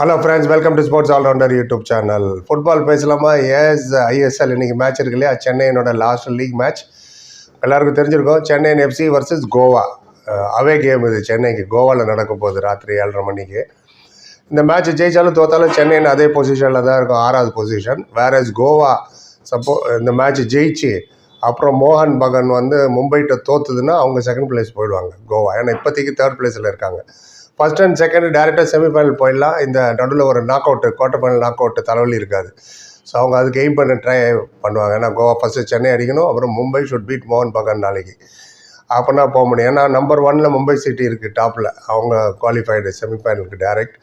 Hello friends welcome to sports allrounder YouTube channel football பேசலாமா? Yes ISL இன்னைக்கு match இருக்கு இல்லையா? சென்னையினோட லாஸ்ட் லீக் மேட்ச் எல்லாருக்கும் தெரிஞ்சிருக்கோம். Chennaiyin FC versus Goa. Away game இது. சென்னைக்கு கோவாவில் நடக்க போகுது ராத்திரி ஏழரை மணிக்கு. இந்த மேட்ச் ஜெயிச்சாலும் தோத்தாலும் சென்னையின் அதே பொசிஷனில் தான் இருக்கும். ஆறாவது பொசிஷன் வேற கோவா சப்போ இந்த மேட்ச் ஜெயிச்சு அப்புறம் மோகன் பகன் வந்து மும்பைகிட்ட தோத்துதுன்னா அவங்க செகண்ட் பிளேஸ் போயிடுவாங்க கோவா. ஏன்னா இப்போதைக்கு தேர்ட் பிளேஸில் இருக்காங்க. ஃபர்ஸ்ட் அண்ட் செகண்ட் டேரெக்டாக செமிஃபைனல் போயிடலாம். இந்த நடுவில் ஒரு knock out quarter final knock out தலைவலி இருக்காது. ஸோ அவங்க அதுக்கு எய்ம் பண்ண ட்ரை பண்ணுவாங்க. ஏன்னா கோவா ஃபஸ்ட்டு சென்னை அடிக்கணும். அப்புறம் மும்பை ஷுட் பீட் மோகன் பகான் நாளைக்கு. அப்போனா போக முடியும். ஏன்னா நம்பர் ஒனில் மும்பை சிட்டி இருக்குது டாப்பில் அவங்க குவாலிஃபைடு செமிஃபைனலுக்கு டேரெக்ட்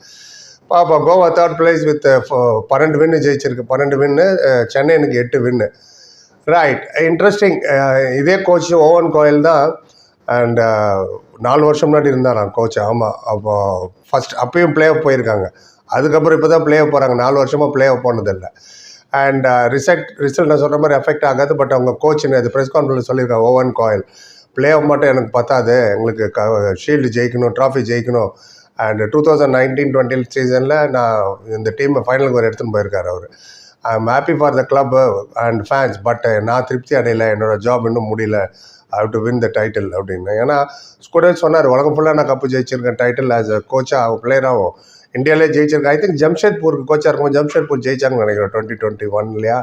பாப்பா கோவா தேர்ட் பிளேஸ் வித் பன்னெண்டு வின்னு ஜெயிச்சிருக்கு. பன்னெண்டு வின்னு uh, சென்னைனுக்கு எட்டு வின்னு ரைட் இன்ட்ரெஸ்டிங் இதே கோச் ஓவன் கோயில் தான். அண்ட் நாலு வருஷம் முன்னாடி இருந்தாராம் கோச் ஆமாம் அப்போ ஃபஸ்ட் அப்பயும் பிளே ஆஃப் போயிருக்காங்க. அதுக்கப்புறம் இப்போ தான் பிளே ஆஃப் போகிறாங்க நாலு வருஷமாக பிளே ஆஃப் போனதில்லை அண்ட் ரிசல்ட் ரிசல்ட் நான் சொல்கிற மாதிரி எஃபெக்ட் ஆகாது. பட் அவங்க கோச் இது ப்ரெஸ் கான்ஃபரன்ஸ் சொல்லியிருக்காங்க ஓவன் கோயில் பிளே ஆஃப் மட்டும் எனக்கு பத்தாது. எங்களுக்கு க ஷீல்டு ஜெயிக்கணும் ட்ராஃபி ஜெயிக்கணும். And two thousand nineteen twenty சீசனில் நான் இந்த டீமை ஃபைனலுக்கு ஒரு எடுத்துன்னு போயிருக்காரு அவர். I am happy for the club and fans but நான் திருப்தி அடையலை. என்னோடய ஜாப் இன்னும் முடியல. I to win the title அப்படின்னு. ஏன்னா கூட சொன்னார் உலகம் ஃபுல்லாக நான் கப்பு ஜெயிச்சிருக்கேன் டைட்டில் ஆஸ் அ கோச்சாக பிளேயராகவும் இந்தியாவிலே ஜெயிச்சிருக்கேன். ஐ திங்க் ஜம்ஷேத்பூருக்கு கோச்சாக இருக்கும் ஜம்ஷேத்பூர் ஜெயிச்சாங்கன்னு நினைக்கிறேன் டுவெண்ட்டி டுவெண்ட்டி ஒன் இல்லையா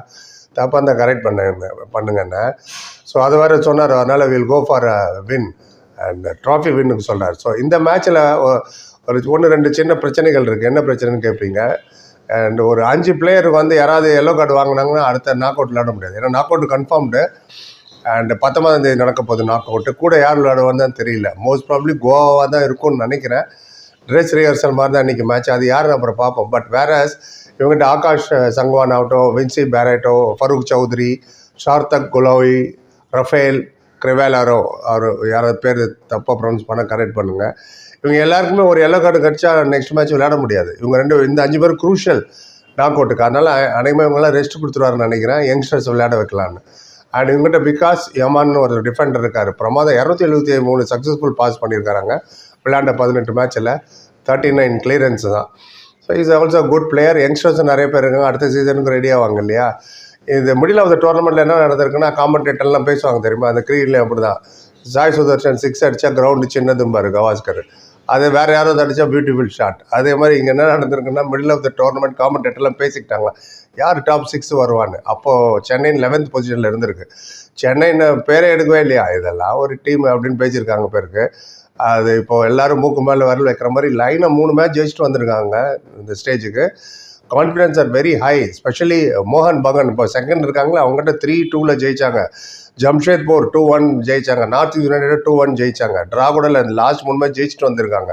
தப்பாக தான் கரெக்ட் பண்ண பண்ணுங்கண்ணே ஸோ அது வேறு சொன்னார் அதனால் will go for a win and trophy வின்னுக்கு சொல்கிறார் ஸோ இந்த மேட்ச்சில் ஒரு ஒன்று ரெண்டு சின்ன பிரச்சனைகள் இருக்குது என்ன பிரச்சனைன்னு கேட்பீங்க அண்ட் ஒரு அஞ்சு பிளேயருக்கு வந்து யாராவது எல்லோ கார்டு வாங்கினாங்கன்னா அடுத்த நாக் அவுட் விளையாட முடியாது. ஏன்னா நாக் அவுட் கன்ஃபார்ம்டு அண்ட் பத்தொன்பதாம் தேதி நடக்க போகுது நாக் அவுட்டு கூட யார் விளையாடுவான்னு தெரியல. மோஸ்ட் ப்ராப்ளி கோவாவாக தான் இருக்கும்னு நினைக்கிறேன். ட்ரெஸ் ரிஹர்சல் மாதிரி தான் இன்றைக்கி மேட்ச் அது யாருன்னு அப்புறம் பார்ப்போம். பட் வேற இவங்ககிட்ட ஆகாஷ் சங்வான் ஆகட்டும் வின்சி பேரேட்டோ ஃபரூக் சௌத்ரி ஷார்தக் குலோய் ரஃபேல் கிரிவேலாரோ அவர் யாராவது பேர் தப்பாக ப்ரொனவுன்ஸ் பண்ண கரெக்ட் பண்ணுங்கள் இவங்க எல்லாருக்குமே ஒரு எல்லோ கார்டு கிடச்சா நெக்ஸ்ட் மேட்ச் விளையாட முடியாது. இவங்க ரெண்டு இந்த அஞ்சு பேர் குரூஷியல் நாக் அவுட்டுக்கு அதனால் அனைமே இவங்களாம் ரெஸ்ட் கொடுத்துருவாருன்னு நினைக்கிறேன். யங்ஸ்டர்ஸ் விளையாட வைக்கலான்னு அண்ட் இவங்ககிட்ட பிகாஸ் யமான்னு ஒரு டிஃபெண்டர் இருக்கார். பிரமாதம் இரநூத்தி எழுபத்தி மூணு சக்ஸஸ்ஃபுல் பாஸ் பண்ணியிருக்காங்க. விளையாண்ட பதினெட்டு மேட்ச்சில் தேர்ட்டி நைன் கிளியரன்ஸ் தான். So is also good player youngsters நிறைய பேர் இருக்காங்க. அடுத்த சீசனுக்கு ரெடி ஆவாங்க இல்லையா? இது முடியல அந்த டோர்னமெண்ட்டில் என்ன நடந்திருக்குன்னா காமெண்டேட்டர்லாம் பேசுவாங்க தெரியுமா? அந்த கிரிக்கெட்லேயும் அப்படி தான் சாய் சுதர்ஷன் சிக்ஸ் அடித்தா கிரவுண்டு சின்னதும்பாரு கவாஸ்கர் அது வேறு யாராவது அடித்தா பியூட்டிஃபுல் ஷாட் அதே மாதிரி இங்கே என்ன நடந்திருக்குன்னா மிடில் ஆஃப் த டோர்னமெண்ட் காமெண்டேட்டர்லாம் பேசிக்கிட்டாங்களா யார் டாப் சிக்ஸ் வருவான்னு? அப்போது சென்னையின் லெவன்த் பொசிஷனில் இருந்திருக்கு. சென்னைன்னு பேரே எடுக்கவே இல்லையா? இதெல்லாம் ஒரு டீம் அப்படின்னு பேசியிருக்காங்க பேருக்கு. அது இப்போது எல்லோரும் மூக்கு மேலே வரல வைக்கிற மாதிரி லைனை மூணு மேட்ச் ஜெயிச்சுட்டு வந்திருக்காங்க இந்த ஸ்டேஜுக்கு confidence are very high specially மோகன் பகன் இப்போ செகண்ட் இருக்காங்களா அவங்ககிட்ட த்ரீ டூவில் ஜெயிச்சாங்க. ஜம்ஷேத்பூர் டூ ஒன் ஜெயிச்சாங்க. நார்த் யுனைடெட் டூ ஒன் ஜெயிச்சாங்க. ட்ரா கூட லாஸ்ட் மூணு மேட்ச் ஜெயிச்சுட்டு வந்திருக்காங்க.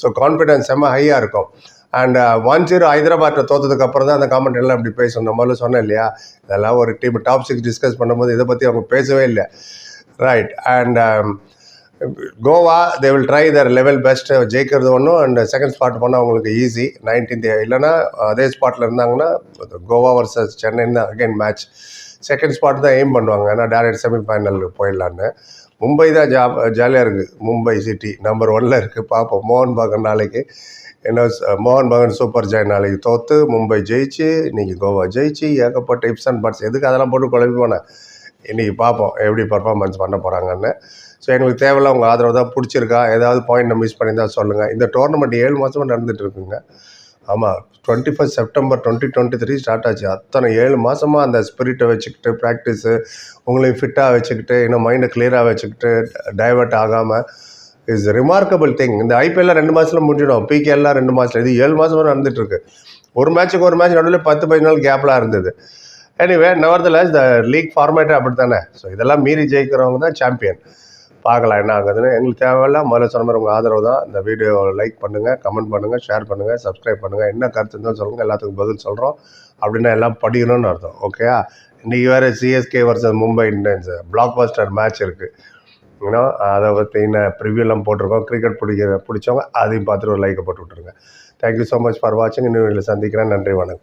ஸோ கான்ஃபிடென்ஸ் செம்ம ஹையாக இருக்கும். அண்ட் ஒன் uh, ஜீரோ ஹைதராபாத்தில் தோத்ததுக்கு அப்புறம் தான் அந்த காமெண்ட் எல்லாம் இப்படி பேசணும் நம்மளும் சொன்னேன் இல்லையா? இதெல்லாம் ஒரு டீம் டாப் சிக்ஸ் டிஸ்கஸ் பண்ணும்போது இதை பற்றி அவங்க பேசவே இல்லை. Right and Goa they will try their level best ஜெயிக்கிறது ஒன்றும் அண்ட் செகண்ட் ஸ்பாட் போனால் அவங்களுக்கு ஈஸி நைன்டீன்த் இல்லைனா அதே ஸ்பாட்டில் இருந்தாங்கன்னா கோவா வர்சஸ் சென்னைன்னு அகைன் மேட்ச் செகண்ட் ஸ்பாட் தான் எய்ம் பண்ணுவாங்க ஏன்னா டேரக்ட் செமிஃபைனலுக்கு போயிடலான்னு. மும்பை தான் ஜா ஜாலியாக இருக்குது மும்பை சிட்டி நம்பர் ஒன்னில் இருக்குது பார்ப்போம் மோகன் பகன் நாளைக்கு என்ன மோகன் பகன் சூப்பர் ஜாயின் நாளைக்கு தோற்று மும்பை ஜெயிச்சு இன்றைக்கி கோவா ஜெயிச்சு ஏகப்பட்ட இப்ஸ் அண்ட் பட்ஸ் எதுக்கு அதெல்லாம் போட்டு குழம்பி போனேன் இன்றைக்கி பார்ப்போம் எப்படி பர்ஃபார்மன்ஸ் பண்ண போகிறாங்கன்னு ஸோ எங்களுக்கு தேவையில்ல உங்கள் ஆதரவு தான் பிடிச்சிருக்கா? ஏதாவது பாயிண்ட் மிஸ் பண்ணியிருந்தால் சொல்லுங்கள் இந்த டோர்னமெண்ட் ஏழு மாதமாக நடந்துகிட்டு இருக்குங்க. ஆமாம் twenty first September twenty twenty three start ஆச்சு. அத்தனை ஏழு மாதமாக அந்த ஸ்பிரிட்டை வச்சுக்கிட்டு ப்ராக்டிஸு உங்களையும் ஃபிட்டாக வச்சுக்கிட்டு இன்னும் மைண்டை கிளியராக வச்சுக்கிட்டு டைவெர்ட் ஆகாமல் இஸ் ரிமார்க்கபிள் திங் இந்த ஐபிஎல்லாம் ரெண்டு மாதத்தில் முடிஞ்சிடும். பிகேலாம் ரெண்டு மாதத்தில் இது ஏழு மாதமாக நடந்துகிட்ருக்கு ஒரு மேட்ச்சுக்கு ஒரு மேட்ச் நடுவில் பத்து பதினாலு கேப்லாம் இருந்தது. எனிவே நவர்தலாஸ் இந்த லீக் ஃபார்மேட்டே அப்படி தானே ஸோ இதெல்லாம் மீறி ஜெயிக்கிறவங்க தான் சாம்பியன் பார்க்கலாம் என்ன ஆகுதுன்னு. எங்களுக்கு தேவையில்ல. முதல்ல சொன்ன மாதிரி உங்கள் ஆதரவு தான். இந்த வீடியோ லைக் பண்ணுங்கள் கமெண்ட் பண்ணுங்கள் ஷேர் பண்ணுங்கள் சப்ஸ்கிரைப் பண்ணுங்கள் என்ன கருத்து இருந்தாலும் சொல்லுங்கள் எல்லாத்துக்கும் பதில் சொல்கிறோம் அப்படின்னா எல்லாம் படிக்கணும்னு அர்த்தம். ஓகேயா இன்றைக்கி வேறு CSK versus Mumbai Indians blockbuster match இருக்குது இன்னும் அதை பற்றின ப்ரிவியூலாம் போட்டிருக்கோம். கிரிக்கெட் பிடிக்கிற பிடிச்சவங்க அதையும் பார்த்துட்டு ஒரு லைக்கை போட்டு விட்ருங்க தேங்க்யூ ஸோ மச் ஃபார் வாட்சிங் இன்னும் சந்திக்கிறேன். நன்றி வணக்கம்.